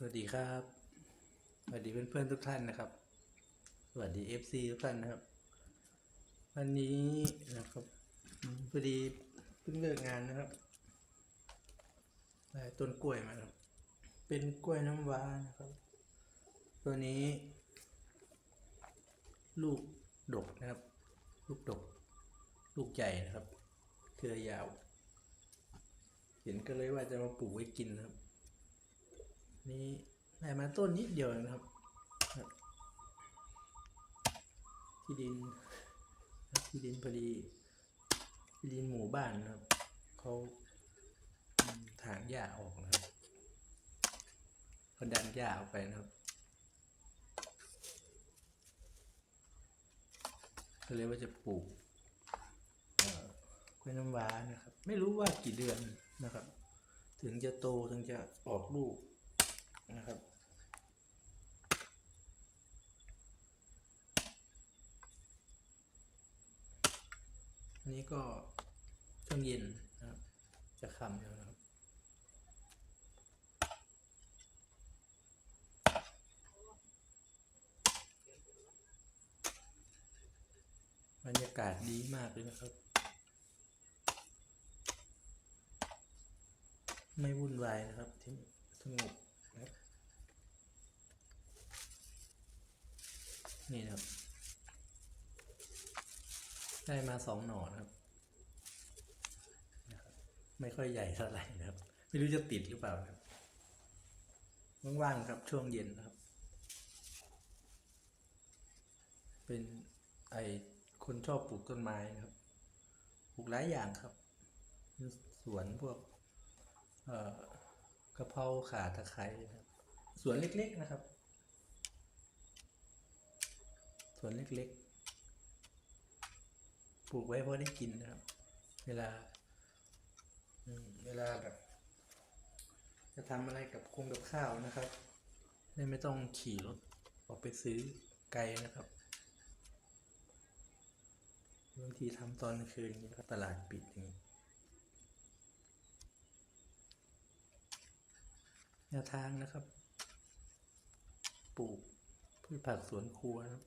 สวัสดีครับ สวัสดีเพื่อนๆทุกท่านนะครับ สวัสดี FC ทุกท่านนะครับ วันนี้นะครับพอดีเพิ่งเลิกงานนะครับได้ต้นกล้วยมาครับ เป็นกล้วยน้ำว้านะครับ ตัวนี้ ลูกดกนะครับ ลูกดก ลูกใหญ่นะครับ เครือยาว เห็นก็เลยว่าจะมาปลูกไว้กินนะครับ นี่ได้มาต้นนิดเดียวนะครับ ที่ดินที่ดินพอดีที่ดินหมู่บ้านนะครับเขาถางหญ้าออกนะครับเขาดันหญ้าออกไปนะครับก็เลยว่าจะปลูกกล้วยน้ำว้านะครับ ไม่รู้ว่ากี่เดือนนะครับ ถึงจะโตถึงจะออกลูก นะครับ อันนี้ก็ช่วงเย็นนะครับ จะค่ำแล้วนะครับบรรยากาศดีมากเลยนะครับ ไม่วุ่นวายนะครับที่สงบ นี่นะครับ ได้มาสองหน่อนะครับ ไม่ค่อยใหญ่เท่าไหร่นะครับ ไม่รู้จะติดหรือเปล่านะครับว่างๆครับช่วงเย็นนะครับ เป็นไอคนชอบปลูกต้นไม้นะครับ ปลูกหลายอย่างครับ สวนพวก เอ่อ กระเพราขาตะไคร้นะครับสวนเล็กๆนะครับ สวนเล็กๆ ปลูกไว้เพราะได้กินนะครับ เวลาเวลาแบบ จะทำอะไรกับคงกับข้าวนะครับไม่ต้องขี่รถออกไปซื้อไกลนะครับบางทีทำตอนคืนนี้ตลาดปิดอย่างนี้ แนวทางนะครับ ปลูกพืชผักสวนครัวนะครับ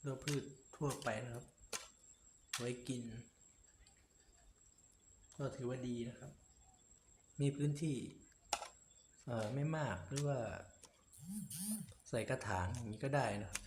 เลือกพืชทั่วไปนะครับ ไว้กิน ก็ถือว่าดีนะครับ มีพื้นที่ เอ่อ ไม่มากหรือว่า ใส่กระถางอย่างนี้ก็ได้นะครับ